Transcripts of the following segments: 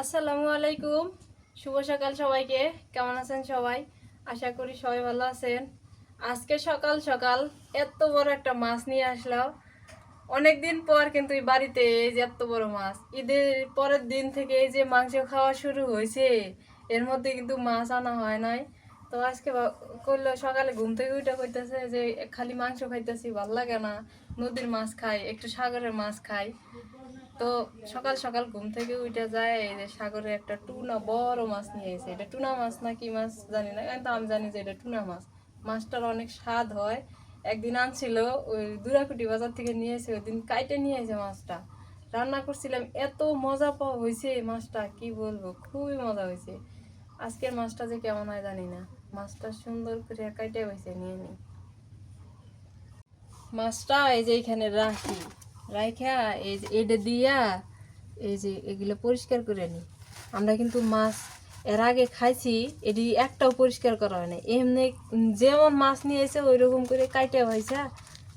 আসসালামু আলাইকুম। শুভ সকাল সবাইকে। কেমন আছেন সবাই? আশা করি সবাই ভালো আছেন। আজকে সকাল সকাল এত বড় একটা মাছ নিয়ে আসলাম। অনেকদিন পর কিন্তু এই বাড়িতে এই যে এত বড় মাছ। ঈদের পরের দিন থেকে এই যে মাংস খাওয়া শুরু হয়েছে। এর মধ্যে কিন্তু মাছ আনা হয় নাই। তো আজকে করল সকালে ঘুম থেকে উঠে কইতেছে যে খালি মাংস খাইতেছি, ভালো লাগে না। নদীর মাছ খাই, একটু সাগরের মাছ খাই। তো সকাল সকাল ঘুম থেকে উঠে যায়, এই যে সাগরে একটা টুনা বড় মাছ নিয়ে এসে এটা টুনা মাছ না কি মাছ জানি না, কিন্তু আমি জানি যে এটা টুনা মাছ। মাছটার অনেক স্বাদ হয়। একদিন আনছিল, ওই দুরাকুটি বাজার থেকে নিয়ে এসে ওই দিন কাইটে নিয়ে এসে মাছটা। রান্না করছিলাম, এত মজা পাওয়া হয়েছে এই মাছটা, কি বলব, খুবই মজা হয়েছে আজকের মাছটা যে কেমন হয় জানি না। মাছটা সুন্দর করে কাইটে হয়েছে নিয়ে নিই মাছটা এই যে এখানে রাখি। রাইখা এই যে এটা দিয়া এই যে এগুলো পরিষ্কার করে নিই আমরা কিন্তু মাছ এর আগে খাইছি এটি একটাও পরিষ্কার করা হয় না এমনি যেমন মাছ নিয়ে এসে ওই রকম করে কাইটে হয়েছে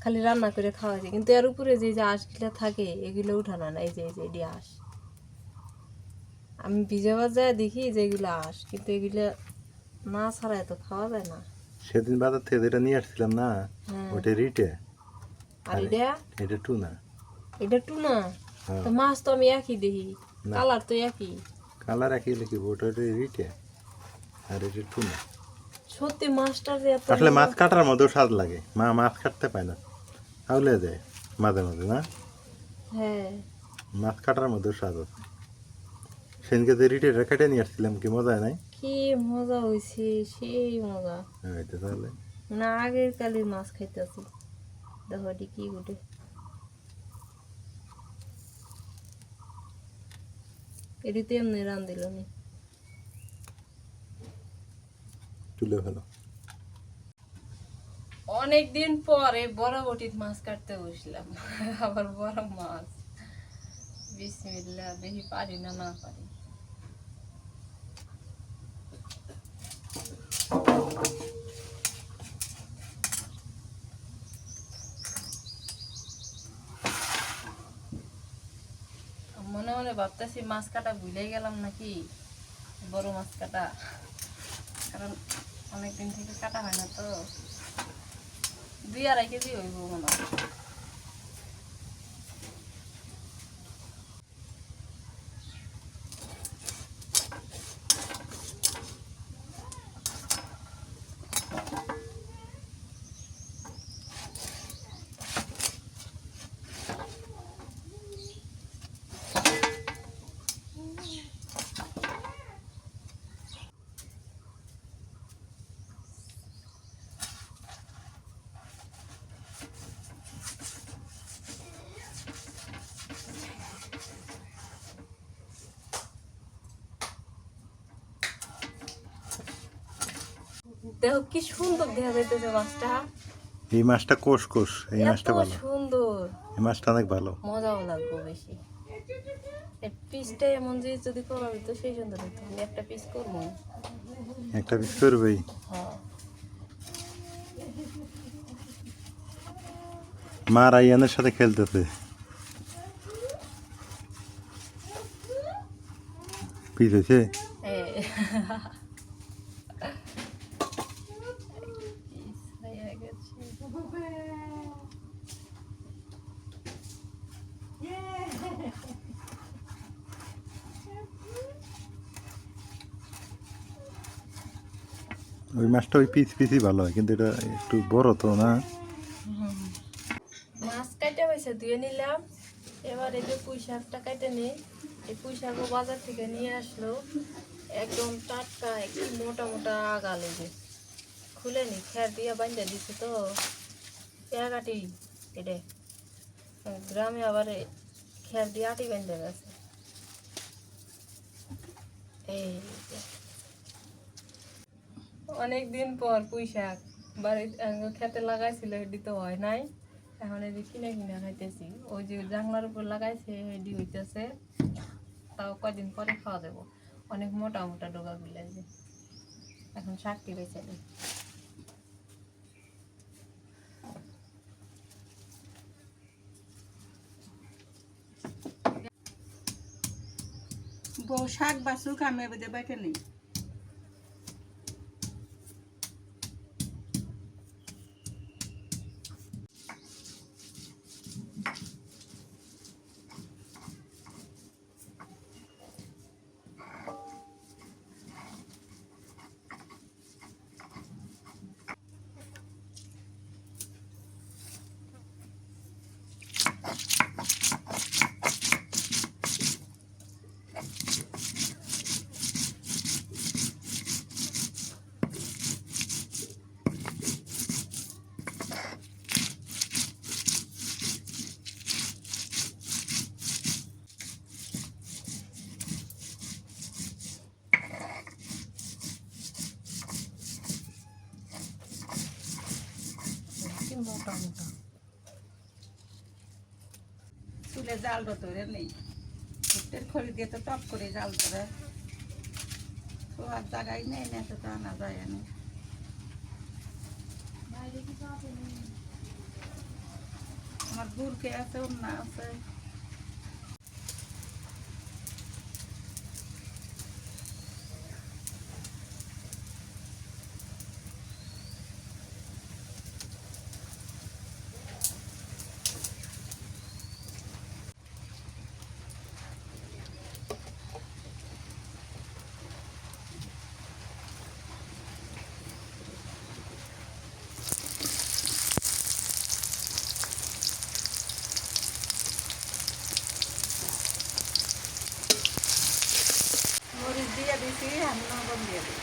খালি রান্না করে খাওয়া হয়েছে কিন্তু এর উপরে যে যে আঁশগুলো থাকে এগুলো উঠানো না এই যে এই যে এটি আঁশ। আমি ভিজে বাজায় দেখি যে এগুলো আঁশ কিন্তু এগুলো না ছাড়াই তো খাওয়া যায় না। সেদিন বাজার থেকে যেটা নিয়ে আসছিলাম না হ্যাঁ। ওটা রিটে। আর এটা? এটা টুনা। এটা টুনা হ্যাঁ। তো মাছ তো আমি একই দেখি। কালার তো একই। কালার একই লিখিব ওটা রিটে। আর এটা টুনা সত্যি মাছটার এত আসলে মাছ কাটার মধ্যেও স্বাদ লাগে। মা মাছ কাটতে পায় না। আউলে যায় মাঝে মাঝে না? হ্যাঁ। মাছ কাটার মধ্যেও স্বাদ আছে। সেদিনকে যে রিটে কেটে নিয়ে আসছিলাম কি মজা নাই? কি মজা হয়েছে সেই মজা। হ্যাঁ তাহলে। না আগের কালের মাছ খাইতেছি। দেখো কি উঠে এটি তো এমনি রান দিল নি। তুলে ফেলো। অনেকদিন পরে বড় বটির মাছ কাটতে বসলাম। আবার বড় মাছ। বিসমিল্লা বেশি পারি না না পারি মনে মনে ভাবতেছি মাছ কাটা ভুলে গেলাম নাকি, বড় মাছ কাটা কারণ অনেকদিন থেকে কাটা হয় না তো। দুই আড়াই কেজি হইব মনে হয়। দেখো কি সুন্দর দেখা যাইতেছে মাছটা। এই মাছটা কোষ কোষ। এই মাছটা ভালো। সুন্দর। এই মাছটা অনেক ভালো। মজাও লাগবে বেশি। এই পিসটা এমন যে যদি করা হইতো সেই সুন্দর হইতো। আমি একটা পিস করব। একটা পিস করবেই। হ্যাঁ। মা রাইয়ানের সাথে খেলতেছে। পিস হয়েছে? এই। পিস হয়ে গেছে। ওই মাছটা ওই পিস, পিসই ভালো হয়, কিন্তু এটা একটু বড় তো না। মাছ কাটে হয়েছে, ধুয়ে নিলাম। এবার এই যে পুঁই শাকটা কেটে নিই, এই পুঁই শাকও বাজার থেকে নিয়ে আসলো। একদম টাটকা, একটু মোটা মোটা আগা লেগে খুলে নি, খের দিয়ে বান্ধে দিছে তো। পেয়া এটা। গ্রামে আবার খের দিয়ে আটি বান্ধে গেছে। এই যে। অনেক দিন পর পুঁই শাক। বাড়িতে খেতে লাগাইছিল, হেডি তো হয় নাই। এখন এই যে কিনে কিনে খাইতেছি। ওই যে জাংলার উপর লাগাইছে, হেডি হইতেছে। তাও কয়দিন পরে খাওয়া দেবো অনেক মোটা মোটা ডোকা গুলো এখন শাকটি বেছে নিই বউ শাক বাসুক, আমি এবারে বেটে নেই। কি মোটা মোটা চুলে জাল ধরে নেই। ভুট্টের খড়ি দিয়ে তো টপ করে জাল ধরে। তো আর জায়গায় নেই না তো আনা যায় না। আমার বুড়কে আছে অন্য আছে মরিচ দিয়ে দিছি আমি লবণ দিয়ে দিই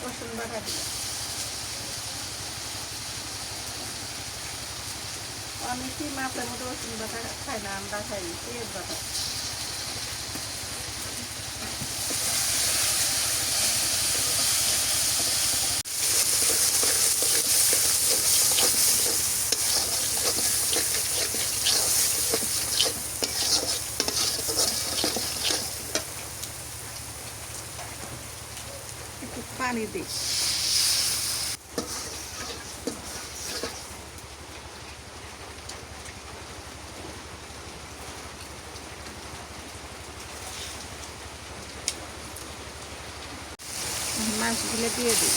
রসুন বাটা দিই অনেকেই মাপের মতো রসুন বাটা খাই না, আমরা খাই পেঁয়াজ বাটা একটু পানি দিই। মাছগুলো দিয়ে দিই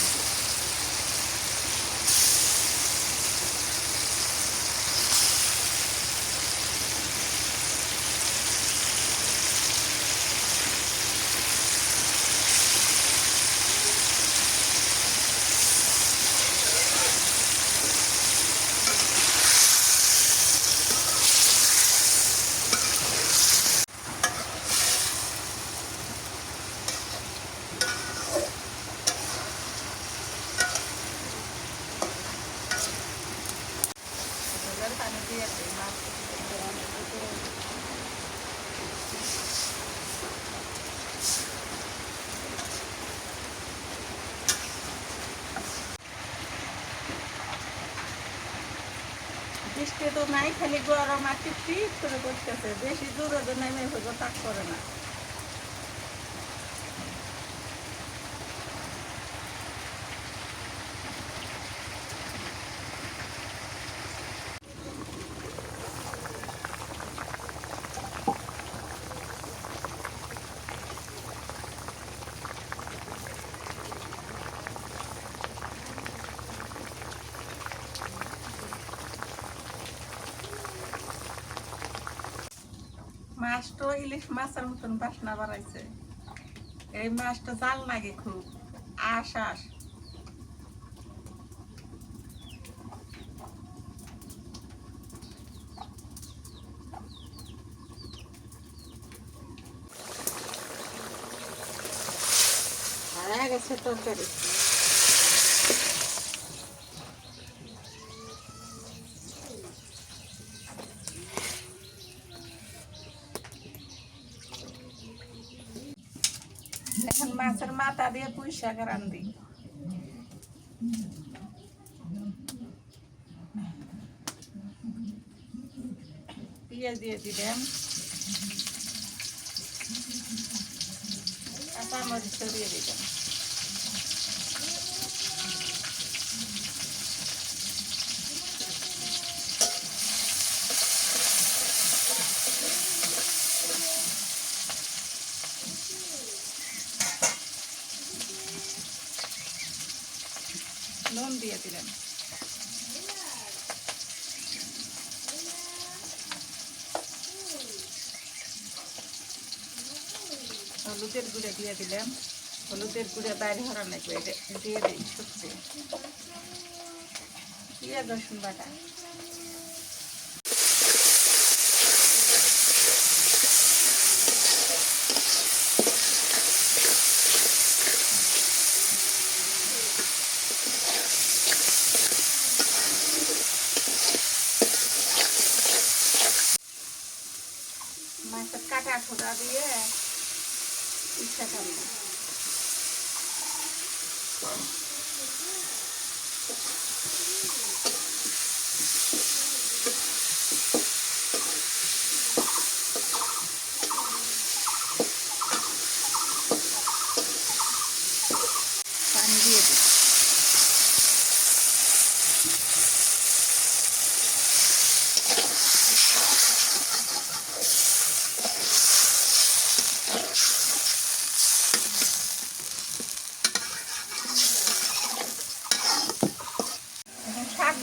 এবার পানি দিয়ে দিই মাছ বৃষ্টি তো নাই, খালি গরম আর টিপ করে করতেছে বেশি দূরে তো নেমে হইব তাক করে না। মাছটা ইলিশ মাছের মতন বাসনা বাড়াইছে এই মাছটা জাল লাগে খুব, আশ আশ। হয়ে গেছে তরকারি এখন মাছের মাথা দিয়ে পুঁই শাক রান্ধি পেঁয়াজ দিয়ে দিলাম কাঁচা মরিচ দিয়ে দিলাম দিয়ে দিলাম হলুদের গুঁড়ো দিয়ে দিলাম। হলুদের গুঁড়ো বাইরে হরা লাগবে দিয়ে দিই সবজি দিয়ে রসুন বাটা মাছটা কাটা খোদা দিয়ে ইচ্ছা করলাম পানি দিয়ে দিই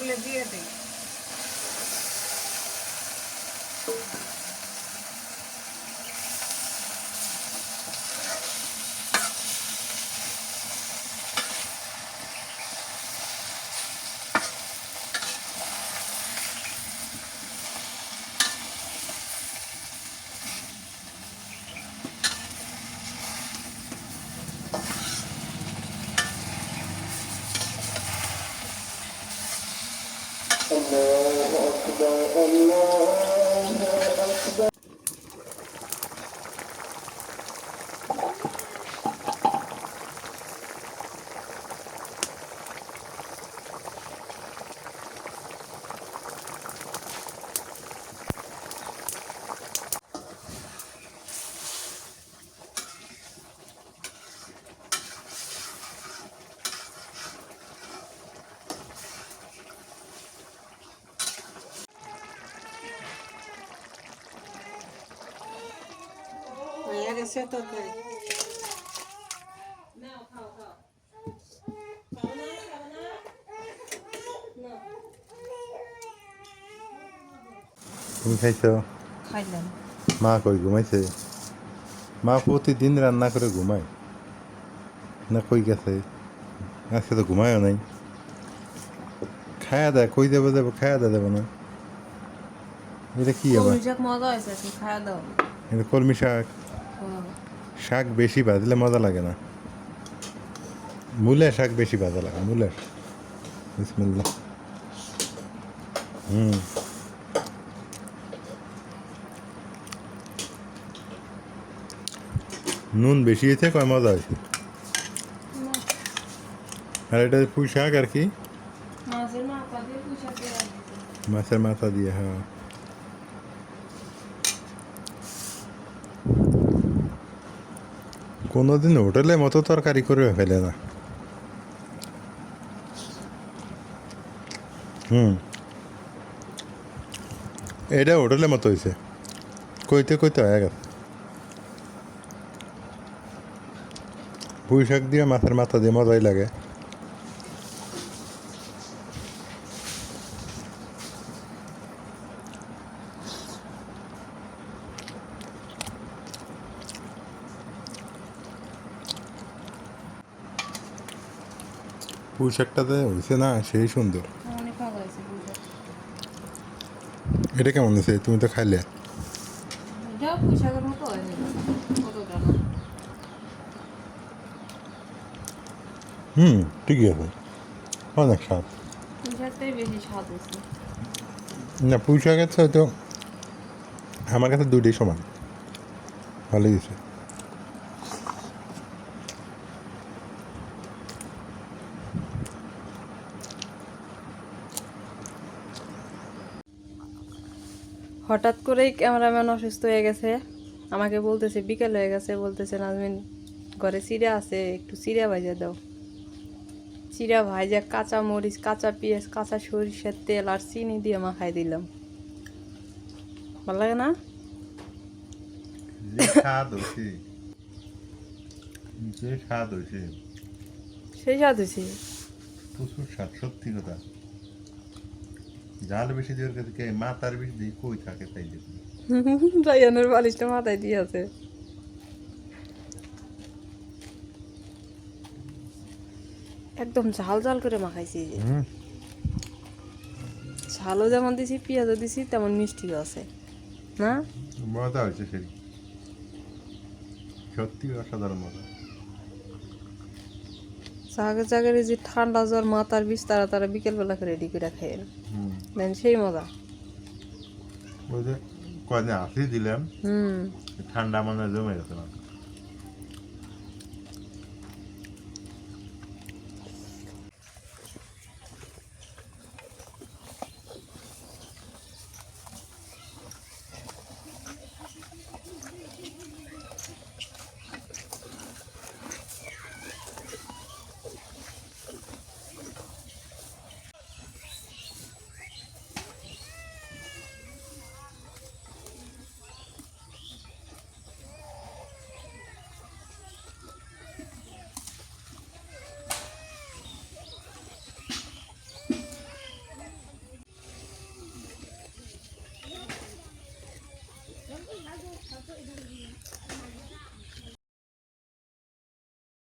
এখন শাকগুলো দিয়ে দিই হয়ে গেছে তরকারি তুমি খাইছো? খাইলাম। মা কই ঘুমাইছে? মা প্রতিদিন রান্না করে ঘুমায়। না কই গেছে? আজকে তো ঘুমায়ও নাই। খায়া দেয় কই দেবো দেবো খায়া দেয় দেবো না। এটা কি আবার? মজা হয়েছে খাওয়া দাও। এটা কলমি শাক। শাক বেশি ভাজলে মজা লাগে না। মূলের শাক বেশি ভাজা লাগে মূলের। বিসমিল্লাহ। হুম। নুন বেশি হয়েছে কয় মজা হয়েছে? আর এটা পুঁই শাক আর কি? মাছের মাথা দিয়ে হ্যাঁ। কোনোদিন হোটেলে মতো তরকারি করে ফেলে না। হুম। এটা হোটেলের মতো হয়েছে কইতে কইতে হয়ে গেছে। পুঁই শাক দিয়ে মাছের মাথা দিয়ে মজাই লাগে। পুঁই শাকটাতে হয়েছে না? সেই সুন্দর। এটা কেমন হয়েছে? তুমি তো খাইলে। হুম ঠিকই আছে। অনেক স্বাদ। না পুঁই শাকের তো হয়তো আমার কাছে দুটোই সমান। ভালোই গেছে হঠাৎ করেই ক্যামেরাম্যান অসুস্থ হয়ে গেছে। আমাকে বলতেছে বিকেল হয়ে গেছে। বলতেছে নাজমিন ঘরে চিড়া আছে একটু চিড়া ভাজা দাও। চিড়া ভাজা কাঁচা মরিচ কাঁচা পেঁয়াজ কাঁচা সরিষার তেল আর চিনি দিয়ে মাখাই দিলাম। ভালো লাগে না? সেই স্বাদ হয়েছে প্রচুর স্বাদ সত্যি কথা। জাল বেশি দিয়ে কে মাথার বেশি দিয়ে কই থাকে তাই দেখুন রায়ানের বালিশটা মাথায় দিয়ে আছে। একদম ঝাল ঝাল করে মাখাইছি যে। ঝালও যেমন দিছি পেঁয়াজও দিছি তেমন মিষ্টিও আছে। না? মজা হয়েছে সেই। সত্যি অসাধারণ মজা। জাগে জাগের যে ঠান্ডা জ্বর মাথার বিষ তারা তারা বিকেলবেলা করে রেডি করে হুম। দেন সেই মজা ওই যে কদিন আসি দিলাম হুম ঠান্ডা মানে জমে গেছে মাথা